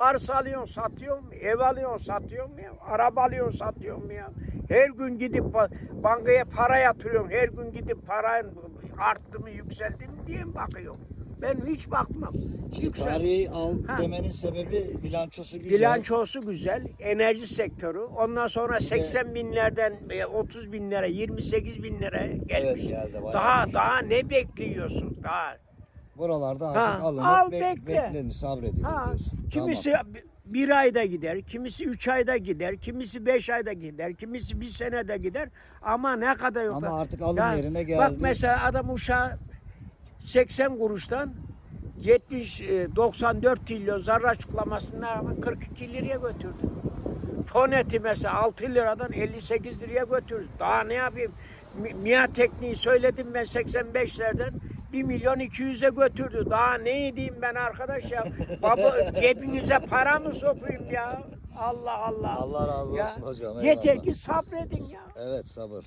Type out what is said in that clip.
Arsa alıyorsun satıyorsun, ev alıyorsun satıyorsun ya, araba alıyorsun satıyorsun ya. Her gün gidip ba- bankaya para yatırıyorsun, her gün gidip paran arttı mı yükseldi mi diye mi bakıyorum. Ben hiç bakmam. Tarihi al Ha. demenin sebebi bilançosu güzel. Bilançosu güzel, enerji sektörü. Ondan sonra 80 binlerden e, 30 binlere, 28 binlere gelmiş. geldi, bayağı daha daha ne bekliyorsun? Daha Buralarda Ha, artık alınıp al bek- bekle. beklenir, sabredilir Ha, diyorsun. kimisi bir ayda gider, kimisi üç ayda gider, kimisi beş ayda gider, kimisi bir senede gider. Ama ne kadar yok. Ama artık alım Ya, yerine Bak geldi. mesela adam uşağı 80 kuruştan 70 e, 94 trilyon zarar açıklamasına rağmen 42 liraya götürdü. Foneti mesela 6 liradan 58 liraya götürdü. Daha ne yapayım? Mi- MİA tekniği söyledim ben 85'lerden 1 milyon 200'e götürdü. Daha ne edeyim ben arkadaş ya? Baba cebinize para mı sokayım ya? Allah Allah. Allah razı Ya, olsun hocam, Yeter eyvallah. ki sabredin ya. Evet sabır.